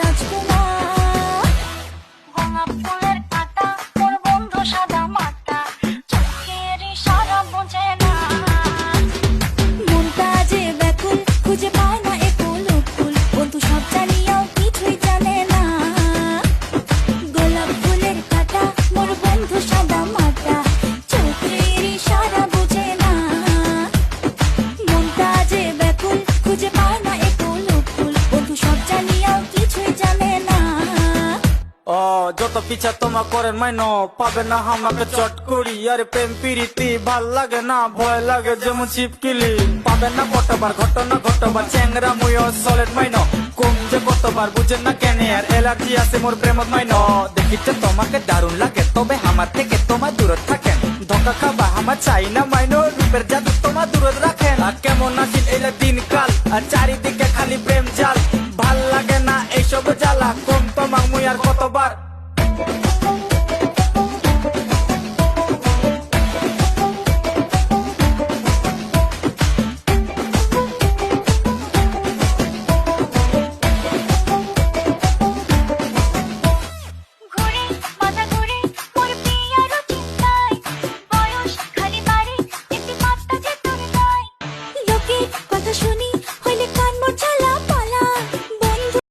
don't যত পিছা তোমা করেন মাইনো। পাবে না আমাকে চট করি। আরে প্রেম, পিরিতি, ভালো লাগে না, ভয় লাগে যেমন চিপকিলি পাবে না কতবার ঘটনা ঘটবার চ্যাংরা মুয় সলেট মাইনো। কম যে কতবার বুঝেন না কেন, আর এলার্জি আছে মোর প্রেমত মাইনো। দেখিতে তোমাকে দারুণ লাগে, তবে আমার থেকে তোমার দূরত থাকেন। ধোকা খাবা, আমার চাই না মাইনো, রূপের জাদু তোমার দূরত রাখেন। আর কেমন আছেন এলা দিনকাল, আর চারিদিকে খালি প্রেম জাল। ভালো লাগে না এইসব জ্বালা কম তোমার মুই আর কতবার Thank you.